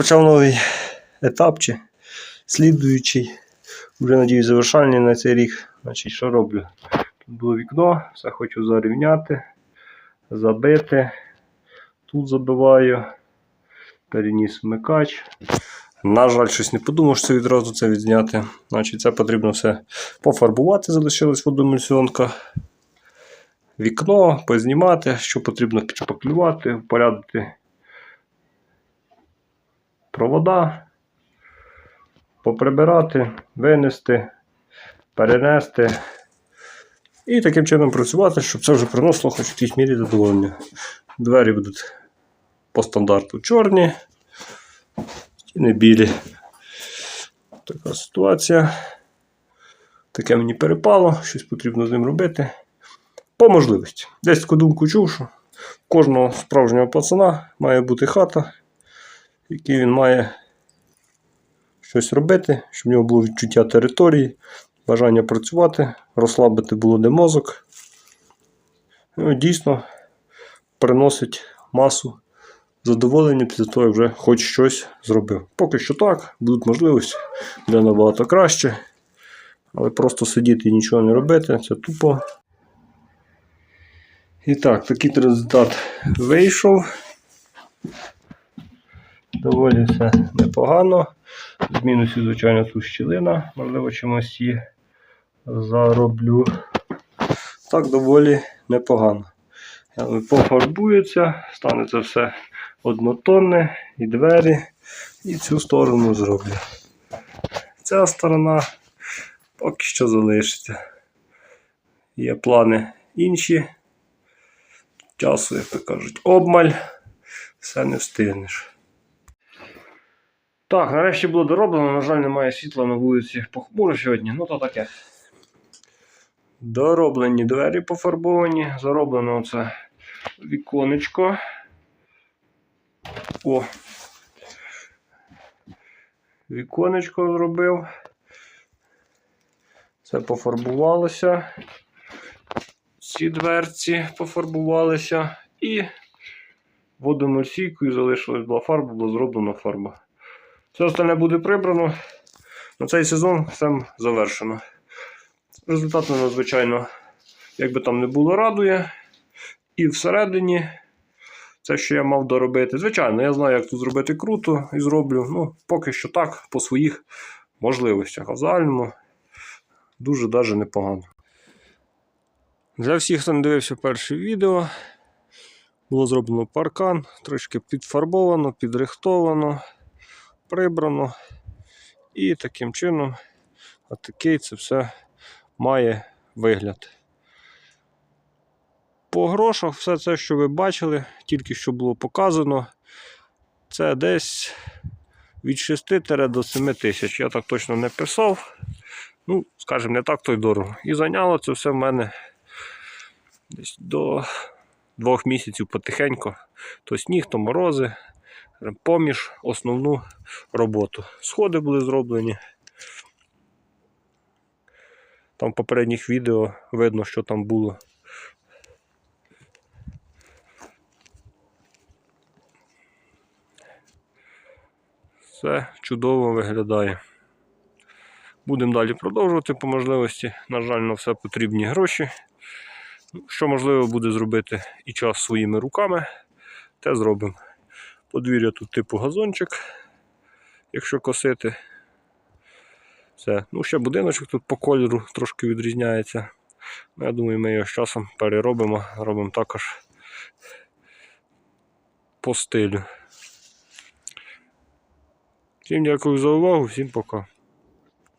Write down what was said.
Почав новий етап чи слідуючий. Вже надіюсь завершальний на цей рік. Значить, що роблю? Тут було вікно, все хочу зарівняти, забити. Тут забиваю, переніс вмикач. На жаль, щось не подумав, що це відразу це відзняти. Значить, це потрібно все пофарбувати, залишилась водоемульсіонка. Вікно, познімати, що потрібно підшпаклювати, впорядити провода, поприбирати, винести, перенести. І таким чином працювати, щоб це вже приносило хоч в якійсь мірі задоволення. Двері будуть по стандарту чорні, стіни білі. Така ситуація. Таке мені перепало, щось потрібно з ним робити. По можливості. Десь таку думку чув, що кожного справжнього пацана має бути хата, в якій він має щось робити, щоб в нього було відчуття території, бажання працювати, розслабити було де мозок. Ну, дійсно приносить масу задоволення після того, як вже хоч щось зробив. Поки що так, будуть можливості, буде набагато краще. Але просто сидіти і нічого не робити, це тупо. І так, такий результат вийшов. Доволі все непогано. З мінусів, звичайно, тут щілина, можливо, чимось її зароблю. Так, доволі непогано. Пофарбується, стане це все однотонне, і двері, і цю сторону зроблю. Ця сторона поки що залишиться. Є плани інші. Часу, як то кажуть, обмаль, все не встигнеш. Так, нарешті було дороблено, на жаль, немає світла на вулиці похмуро сьогодні, ну то таке. Дороблені двері пофарбовані, зароблено оце віконечко. О! Віконечко зробив. Це пофарбувалося. Ці дверці пофарбувалися і водомерсійкою залишилась була фарба, була зроблена фарба. Все остальне буде прибрано. На цей сезон все завершено. Результат мене, звичайно, як би там не було, радує. І всередині це, що я мав доробити. Звичайно, я знаю, як тут зробити круто і зроблю. Ну, поки що так, по своїх можливостях. А в загальному дуже даже непогано. Для всіх, хто не дивився перше відео, було зроблено паркан, трошки підфарбовано, підрихтовано, прибрано. І таким чином, отакий це все має вигляд. По грошах все це, що ви бачили, тільки що було показано, це десь від 6 до 7 тисяч. Я так точно не писав. Ну, скажімо, не так то й дорого. І зайняло це все в мене десь до двох місяців потихеньку. То сніг, то морози, поміж основну роботу. Сходи були зроблені. Там в попередніх відео видно, що там було. Все чудово виглядає. Будемо далі продовжувати по можливості. На жаль, на все потрібні гроші. Що можливо буде зробити і час своїми руками, те зробимо. Подвір'я тут типу газончик, якщо косити. Все. Ну, ще будиночок тут по кольору трошки відрізняється. Ну, Я думаю, ми його з часом переробимо, робимо також по стилю. Всім дякую за увагу, всім пока.